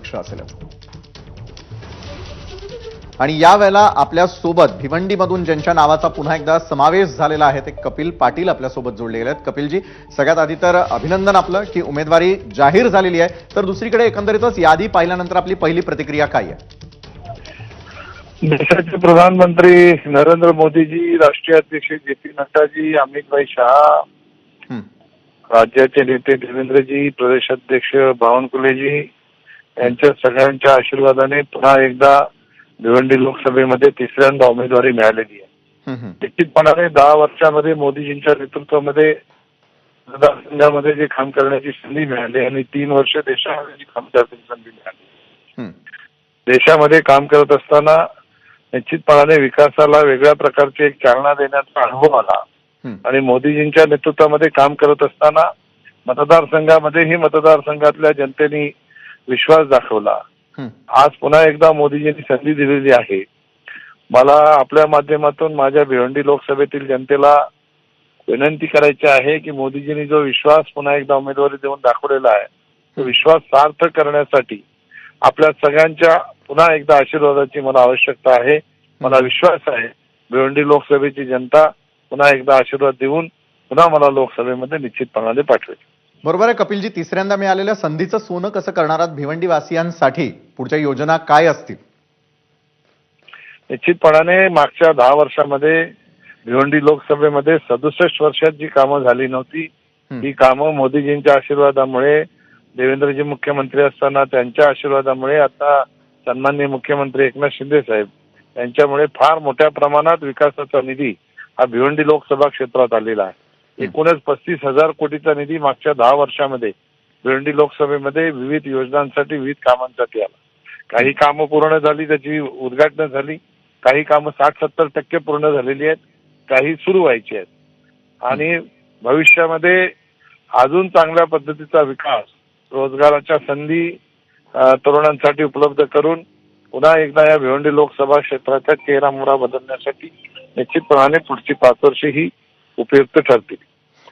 लक्ष असेल आणि यावेळेला आपल्यासोबत भिवंडीमधून ज्यांच्या नावाचा पुन्हा एकदा समावेश झालेला आहे ते कपिल पाटील आपल्यासोबत जोडले गेले आहेत कपिलजी सगळ्यात आधी तर अभिनंदन आपलं की उमेदवारी जाहीर झालेली आहे. तर दुसरीकडे एकंदरीतच यादी पाहिल्यानंतर आपली पहिली प्रतिक्रिया काय आहे? देशाचे प्रधानमंत्री नरेंद्र मोदीजी राष्ट्रीय अध्यक्ष जे पी नड्डाजी अमितभाई शहा राज्याचे नेते देवेंद्रजी प्रदेशाध्यक्ष बावनकुलेजी यांच्या सगळ्यांच्या आशीर्वादाने पुन्हा एकदा भिवंडी लोकसभेमध्ये तिसऱ्यांदा उमेदवारी मिळालेली आहे. निश्चितपणाने दहा वर्षामध्ये मोदीजींच्या नेतृत्वामध्ये मतदारसंघामध्ये जे काम करण्याची संधी मिळाली आणि तीन वर्ष देशामध्ये जी काम करण्याची संधी मिळाली देशामध्ये काम करत असताना निश्चितपणाने विकासाला वेगळ्या प्रकारची एक चालना देण्याचा अनुभव आला. आणि मोदीजींच्या नेतृत्वामध्ये काम करत असताना मतदारसंघामध्येही मतदारसंघातल्या जनतेने विश्वास दाखवला. आज पुन्हा एकदा मोदीजींनी संधी दिलेली आहे. मला आपल्या माध्यमातून माझ्या भिवंडी लोकसभेतील जनतेला विनंती करायची आहे की मोदीजींनी जो विश्वास पुन्हा एकदा उमेदवारी देऊन दाखवलेला आहे तो विश्वास सार्थ करण्यासाठी आपल्या सगळ्यांच्या पुन्हा एकदा आशीर्वादाची मला आवश्यकता आहे मला विश्वास आहे. भिवंडी लोकसभेची जनता पुन्हा एकदा आशीर्वाद देऊन पुन्हा मला लोकसभेमध्ये निश्चितपणाने पाठवेल बरोबर आहे कपिलजी तिसऱ्यांदा मिळालेल्या संधीचं सोनं कसं करणार आहात भिवंडी वासियांसाठी पुढच्या योजना काय असतील? निश्चितपणाने मागच्या दहा वर्षामध्ये भिवंडी लोकसभेमध्ये सदुसष्ट वर्षात जी कामं झाली नव्हती ही कामं मोदीजींच्या आशीर्वादामुळे देवेंद्रजी मुख्यमंत्री असताना त्यांच्या आशीर्वादामुळे आता सन्माननीय मुख्यमंत्री एकनाथ शिंदे साहेब यांच्यामुळे फार मोठ्या प्रमाणात विकासाचा निधी हा भिवंडी लोकसभा क्षेत्रात आलेला आहे. एकूणच पस्तीस हजार कोटीचा निधी मागच्या दहा वर्षामध्ये भिवंडी लोकसभेमध्ये विविध योजनांसाठी विविध कामांसाठी आला. काही कामं पूर्ण झाली त्याची उद्घाटनं झाली. काही कामं साठ सत्तर टक्के पूर्ण झालेली आहेत. काही सुरू व्हायची आहेत. आणि भविष्यामध्ये अजून चांगल्या पद्धतीचा विकास रोजगाराच्या संधी तरुणांसाठी उपलब्ध करून पुन्हा एकदा या भिवंडी लोकसभा क्षेत्राचा चेहरा मोहरा बदलण्यासाठी निश्चितपणाने पुढची पाच वर्ष ही उपयुक्त ठरतील.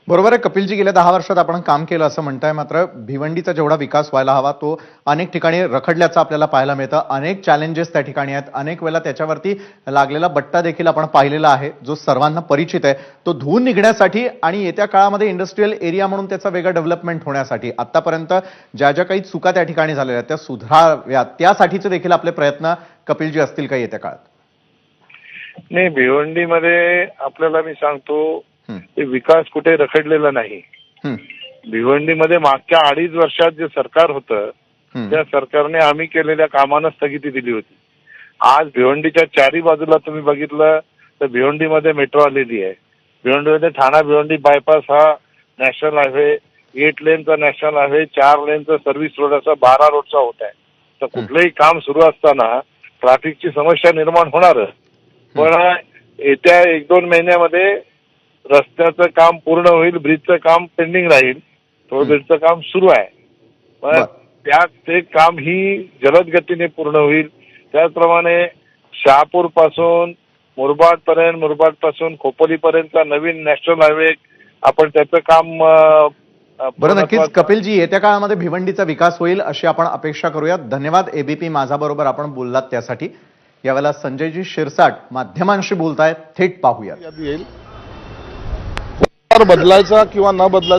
बरोबर आहे कपिलजी गेल्या दहा वर्षात आपण काम केलं असं म्हणताय मात्र भिवंडीचा जेवढा विकास व्हायला हवा तो अनेक ठिकाणी रखडल्याचं आपल्याला पाहायला मिळतं. अनेक चॅलेंजेस त्या ठिकाणी आहेत. अनेक वेळेला त्याच्यावरती लागलेला बट्टा देखील आपण पाहिलेला आहे जो सर्वांना परिचित आहे. तो धुवून निघण्यासाठी आणि येत्या काळामध्ये इंडस्ट्रीयल एरिया म्हणून त्याचा वेगळा डेव्हलपमेंट होण्यासाठी. आतापर्यंत ज्या ज्या काही चुका त्या ठिकाणी झालेल्या आहेत त्या सुधाराव्यात त्यासाठीचे देखील आपले प्रयत्न कपिलजी असतील का येत्या काळात? नाही भिवंडीमध्ये आपल्याला मी सांगतो ते विकास कुठे रखडलेला नाही. भिवंडीमध्ये मागच्या अडीच वर्षात जे सरकार होतं त्या सरकारने आम्ही केलेल्या कामांना स्थगिती दिली होती. आज भिवंडीच्या चारी बाजूला तुम्ही बघितलं तर भिवंडीमध्ये मेट्रो आलेली आहे. भिवंडीमध्ये ठाणा भिवंडी बायपास हा नॅशनल हायवे एट लेनचा नॅशनल हायवे चार लेनचा सर्व्हिस रोड असा बारा रोडचा होत आहे. तर कुठलंही काम सुरू असताना ट्रॅफिकची समस्या निर्माण होणारच पण येत्या एक दोन महिन्यामध्ये रस्त्याचं काम पूर्ण होईल ब्रिजचं काम पेंडिंग राहील टोल ब्रिजचं काम सुरू आहे. पण. त्या ते काम ही जलद गतीने पूर्ण होईल. त्याचप्रमाणे शहापूरपासून मुरबाड पर्यंत मुरबाडपासून खोपोली पर्यंतचा नवीन नॅशनल हायवे आपण त्याचं काम अं, अं, बरं नक्कीच. कपिलजी येत्या काळामध्ये भिवंडीचा विकास होईल अशी आपण अपेक्षा करूयात. धन्यवाद एबीपी माझा बरोबर आपण बोललात त्यासाठी. यावेळेला संजयजी शिरसाट माध्यमांशी बोलतायत. थेट पाहूयात. यादी येईल. बदलायचा किंवा न बदलायचा